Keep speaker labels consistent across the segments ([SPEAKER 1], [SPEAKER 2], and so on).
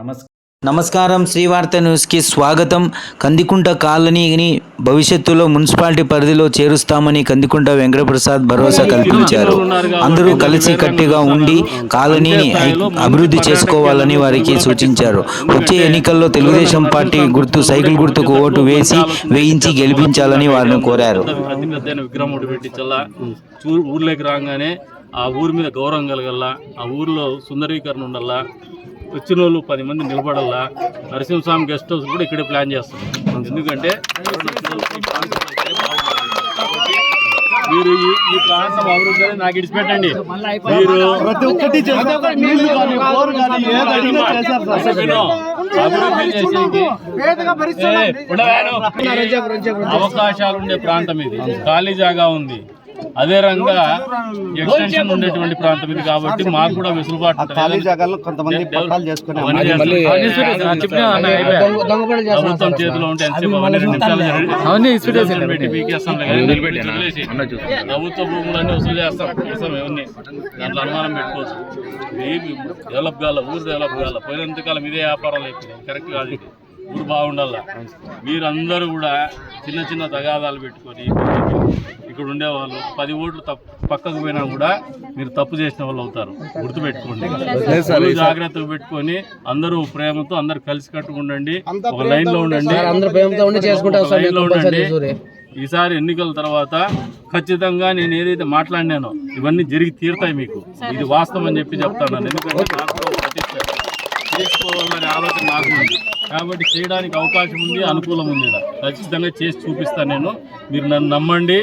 [SPEAKER 1] నమస్కారం
[SPEAKER 2] నమస్కారం శ్రీవార్త న్యూస్కి స్వాగతం కందికుంట కాలనీని భవిష్యత్తులో మున్సిపాలిటీ పరిధిలో చేరుస్తామని కందికుంట వెంకటప్రసాద్ భరోసా కల్పించారు అందరూ కలిసి కట్టిగా ఉండి కాలనీని అభివృద్ధి చేసుకోవాలని వారికి సూచించారు వచ్చే ఎన్నికల్లో తెలుగుదేశం పార్టీ గుర్తు సైకిల్ గుర్తుకు ఓటు వేసి వేయించి గెలిపించాలని వారిని కోరారు
[SPEAKER 3] ఊర్లోకి రాగానే ఆ ఊరి మీద గౌరవం కలగల్లా ఆ ఊర్లో సుందరీకరణ ఉండల్లా వచ్చిన వాళ్ళు పది మంది నిలబడల్లా నరసింహస్వామి గెస్ట్ హౌస్ కూడా ఇక్కడే ప్లాన్ చేస్తాం. ఎందుకంటే మీరు ఈ ప్రాంతం అభివృద్ధి నాకు ఇడిచిపెట్టండి. మీరు. అభివృద్ధి చేసేది. అవకాశాలు ఉండే ప్రాంతం ఇది. ఖాళీ జాగా ఉంది. అదే రంగా ఎక్స్టెన్షన్ ఉండేటువంటి ప్రాంతం ఇది కాబట్టి మాకు కూడా వెసులుబాటు. ప్రభుత్వం చేతిలో ఉంటే. ప్రభుత్వ భూములన్నీ వసూలు చేస్తాం. చేస్తాం ఇవన్నీ. దాంట్లో అనుమానం పెట్టుకోవచ్చు. డెవలప్ కాల ఊరు డెవలప్ కాల. పోయినంతకాలం ఇదే వ్యాపారాలు అయిపోయినాయి. కరెక్ట్ కాదు ఊరు బాగుండాల? మీరందరూ కూడా చిన్న చిన్న తగాదాలు పెట్టుకొని ఇక్కడ ఉండేవాళ్ళు. పది ఓట్లు తప్పు పక్కకు పోయినా కూడా మీరు తప్పు చేసిన వాళ్ళు అవుతారు. గుర్తుపెట్టుకోండి. జాగ్రత్తగా పెట్టుకొని అందరూ ప్రేమతో అందరూ కలిసి కట్టుకుండండి. ఒక లైన్లో ఉండండి.
[SPEAKER 4] అందరూ ప్రేమతో ఉండి చేసుకుంటాం
[SPEAKER 3] ఒక లైన్లో ఉండండి. ఈసారి ఎన్నికల తర్వాత ఖచ్చితంగా నేను ఏదైతే మాట్లాడినానో ఇవన్నీ జరిగి తీరుతాయి మీకు. ఇది వాస్తవం అని చెప్పి చెప్తాను. ఎందుకంటే నాకు కూడా ఒక ప్రతిష్ట. చేసుకోవాలనే ఆలోచన నాకు ఉంది కాబట్టి చేయడానికి అవకాశం ఉంది అనుకూలం ఉంది. ఖచ్చితంగా చేసి చూపిస్తాను నేను. మీరు నన్ను నమ్మండి.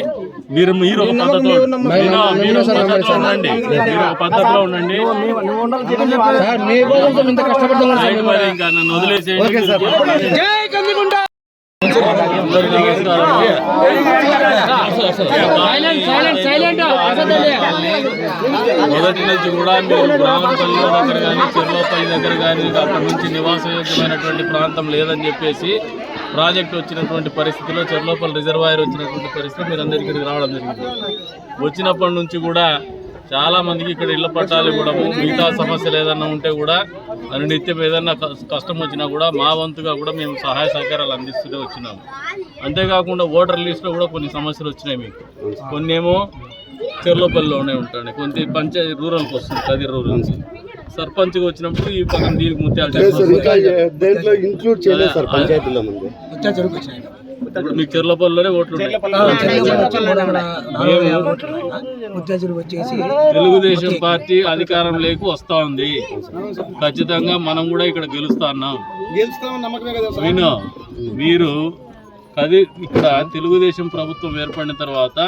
[SPEAKER 3] మీరు మీరు ఒక పద్ధతిలో మీరు పద్ధతిలో ఉండండి. మీరు ఒక పద్ధతిలో ఉండండి. ఇంకా నన్ను వదిలేసేయండి. మొదటి నుంచి కూడా మీరు బ్రాహ్మణపల్లి దగ్గర కానీ చెర్లోపల్లి దగ్గర కానీ అక్కడ నుంచి నివాసయోగ్యమైనటువంటి ప్రాంతం లేదని చెప్పేసి ప్రాజెక్ట్ వచ్చినటువంటి పరిస్థితిలో చెర్లోపల్లి రిజర్వాయర్ వచ్చినటువంటి పరిస్థితిలో మీరు అందరి ఇక్కడికి రావడం జరిగింది. వచ్చినప్పటి నుంచి కూడా చాలా మందికి ఇక్కడ ఇళ్ళ పట్టాలు ఇవ్వడము మిగతా సమస్యలు ఏదన్నా ఉంటే కూడా అని నిత్యం ఏదన్నా కష్టం వచ్చినా కూడా మా వంతుగా కూడా మేము సహాయ సహకారాలు అందిస్తూనే వచ్చినాము. అంతేకాకుండా ఓటర్ లిస్ట్లో కూడా కొన్ని సమస్యలు వచ్చినాయి మీకు. కొన్ని ఏమో చెర్లోపల్లిలోనే ఉంటాయి కొన్ని పంచాయతీ రూరల్కి వస్తుంది కది రూరల్ సర్పంచ్గా వచ్చినప్పుడు ఈ పక్కన దీనికి ముత్యాలు చేస్తారు
[SPEAKER 5] ఇంకా దేంట్లో ఇంక్లూడ్ చేయలేదు సార్ పంచాయతీలో ముందు.
[SPEAKER 3] ఇప్పుడు మీకు చెర్లపల్లిలోనే ఓట్లు ఉన్నాయి. మేము తెలుగుదేశం పార్టీ అధికారం లేకు వస్తా ఉంది. ఖచ్చితంగా మనం కూడా ఇక్కడ గెలుస్తా ఉన్నాం విను మీరు కది ఇక్కడ తెలుగుదేశం ప్రభుత్వం ఏర్పడిన తర్వాత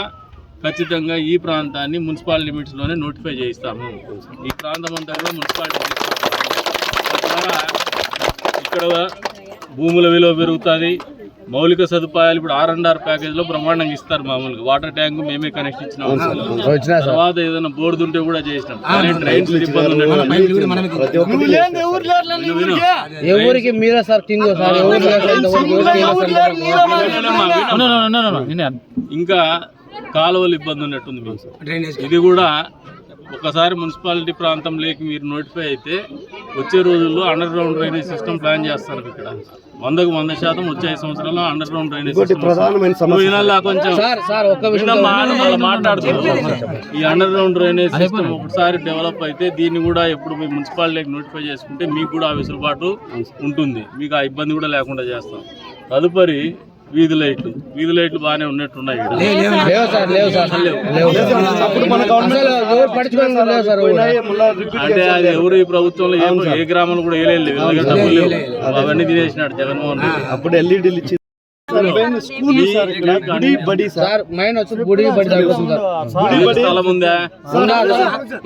[SPEAKER 3] ఖచ్చితంగా ఈ ప్రాంతాన్ని మున్సిపల్ లిమిట్స్లోనే నోటిఫై చేయిస్తాము. ఈ ప్రాంతం అంతా కూడా మున్సిపాలిటీ ఇక్కడ భూముల విలువ పెరుగుతుంది. మౌలిక సదుపాయాలు ఇప్పుడు ఆర్ అండ్ ఆర్ ప్యాకేజ్లో బ్రహ్మాండంగా ఇస్తారు మామూలుగా. వాటర్ ట్యాంక్ మేమే కనెక్షన్ ఇచ్చినాం. తర్వాత ఏదైనా బోర్డు ఉంటే కూడా చేసినాం. కానీ ఇబ్బంది
[SPEAKER 4] ఊరికి. మీరే సార్ కింగ్.
[SPEAKER 3] ఇంకా కాలువలు ఇబ్బంది ఉన్నట్టుంది మీకు. ఇది కూడా ఒకసారి మున్సిపాలిటీ ప్రాంతం లేక మీరు నోటిఫై అయితే వచ్చే రోజుల్లో underground drainage system plan చేస్తారు ఇక్కడ. వందకు వంద శాతం వచ్చే ఐదు సంవత్సరాల్లో అండర్ గ్రౌండ్ డ్రైనేజ్ కొంచెం? మాట్లాడుతున్నారు ఈ అండర్ గ్రౌండ్ డ్రైనేజ్ సిస్టమ్ ఒకసారి డెవలప్ అయితే దీన్ని కూడా ఎప్పుడు మీ మున్సిపాలిటీకి నోటిఫై చేసుకుంటే మీకు కూడా ఆ వెసులుబాటు ఉంటుంది. మీకు ఆ ఇబ్బంది కూడా లేకుండా చేస్తాం. తదుపరి వీధి లైట్లు. వీధి లైట్లు బాగానే ఉన్నట్టున్నాయి ఇక్కడ.
[SPEAKER 4] లేవు సార్ లేవు సార్. లేవు.
[SPEAKER 5] అప్పుడు మన గవర్నమెంట్
[SPEAKER 4] అసలు ఎవరు పట్టించుకోవడం లేదు సార్
[SPEAKER 5] పోయినాయి, మళ్ళా రిపీట్
[SPEAKER 3] అంటే అది ఎవరు ఈ ప్రభుత్వంలో ఏ ఏ గ్రామంలో కూడా వేయలేదు అవన్నీ తినేసినాడు జగన్మోహన్ రెడ్డి.
[SPEAKER 5] అప్పుడు ఎల్ఈడీలు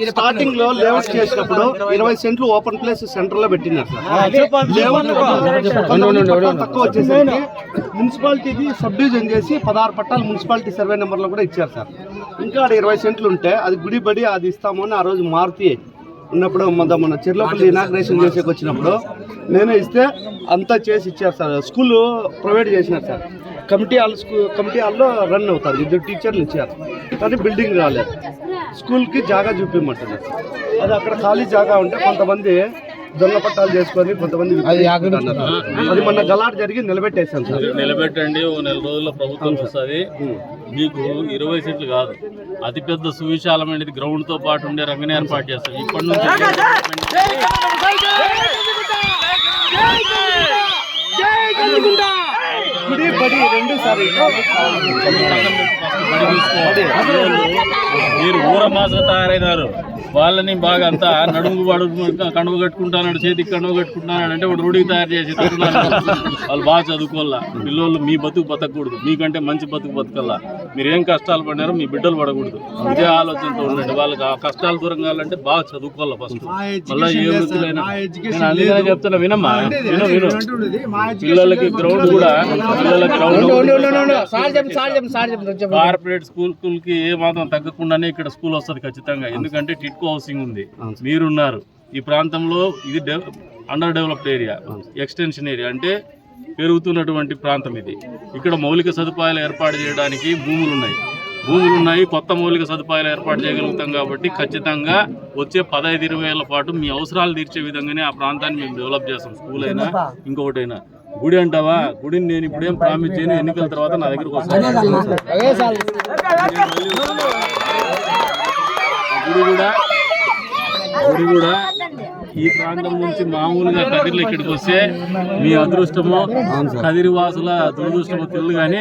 [SPEAKER 5] స్టార్టింగ్లో లేఅవుట్ చేసినప్పుడు ఇరవై సెంట్లు ఓపెన్ ప్లేస్ సెంటర్లో పెట్టినారు తక్కువ వచ్చేసరికి మున్సిపాలిటీది సబ్ డివిజన్ చేసి పదహారు పట్టాలు మున్సిపాలిటీ సర్వే నెంబర్లో కూడా ఇచ్చారు సార్. ఇంకా ఇరవై సెంట్లు ఉంటే అది గుడి బడి అది ఇస్తాము అని ఆ రోజు మారుతి ఉన్నప్పుడు మొన్న మన చెర్లోపల్లి ఇనాగ్రేషన్ చేసేకి వచ్చినప్పుడు నేనే ఇస్తే అంతా చేసి ఇచ్చారు సార్. స్కూల్ ప్రొవైడ్ చేసినారు sir. Committee hall school committee హాల్లో రన్ అవుతారు. ఇద్దరు టీచర్లు ఇచ్చారు. కానీ బిల్డింగ్ రాలేదు. స్కూల్కి జాగా చూపించమంటున్నారు. అది అక్కడ ఖాళీ జాగా ఉంటే కొంతమంది జొన్న పట్టాలు చేసుకొని కొంతమంది. అది మొన్న గలాట్ జరిగి నిలబెట్టేశాం సార్
[SPEAKER 3] నిలబెట్టండి ఓ నెల రోజుల్లో ప్రభుత్వం వస్తుంది మీకు ఇరవై సీట్లు కాదు అతిపెద్ద సువిశాలమైనది గ్రౌండ్తో పాటు ఉండే రంగని ఏర్పాటు చేస్తాం ఇప్పటి నుంచి
[SPEAKER 5] గుడి బడి రెండు సార్
[SPEAKER 3] మీరు ఊర మాస తయారైనారు. వాళ్ళని బాగా అంతా నడుము వాడు కడుపు కట్టుకుంటాడు చేతికి కడుపు కట్టుకుంటున్నాడు అంటే వాడు రూఢికి తయారు చేసి. వాళ్ళు బాగా చదువుకోవాలా? పిల్లలు మీ బతుకు బతకూడదు మీకంటే మంచి బతుకు బతకల్లా. మీరు ఏం కష్టాలు పడినారో మీ బిడ్డలు పడకూడదు. ఇదే ఆలోచనతో ఉండండి. వాళ్ళకి ఆ కష్టాలు దూరం కావాలంటే బాగా చదువుకోవాలి ఫస్ట్ మళ్ళీ ఏ వృత్తులైనా. నేను అందుకనే చెప్తున్నా వినమ్మా. విను విను. పిల్లలకి గ్రౌండ్ కూడా పిల్లలకి గ్రౌండ్
[SPEAKER 4] సార్ చెప్పండి సార్ చెప్పండి సార్ చెప్పండి చెప్పండి
[SPEAKER 3] కార్పొరేట్ స్కూల్కి ఏ మాత్రం తగ్గకుండానే ఇక్కడ స్కూల్ వస్తుంది ఖచ్చితంగా. ఎందుకంటే టిట్కో హౌసింగ్ ఉంది. మీరున్నారు. ఈ ప్రాంతంలో ఇది underdeveloped area extension area అంటే పెరుగుతున్నటువంటి ప్రాంతం ఇది. ఇక్కడ మౌలిక సదుపాయాలు ఏర్పాటు చేయడానికి భూములు ఉన్నాయి భూములు ఉన్నాయి కొత్త మౌలిక సదుపాయాలు ఏర్పాటు చేయగలుగుతాం కాబట్టి ఖచ్చితంగా వచ్చే పదహైదు ఇరవై ఏళ్ళ పాటు మీ అవసరాలు తీర్చే విధంగానే ఆ ప్రాంతాన్ని మేము డెవలప్ చేస్తాం. స్కూల్ అయినా ఇంకొకటైనా. గుడి అంటావా? గుడిని నేను ఇప్పుడేం ప్రామిస్ చేయను. ఎన్నికల తర్వాత నా దగ్గరకు వస్తాను గుడి కూడా గుడి కూడా ఈ ప్రాంతం నుంచి మామూలుగా కదిర్లు ఇక్కడికి వస్తే మీ అదృష్టమో కదిరి వాసుల దురదృష్టమో తెలియదు కానీ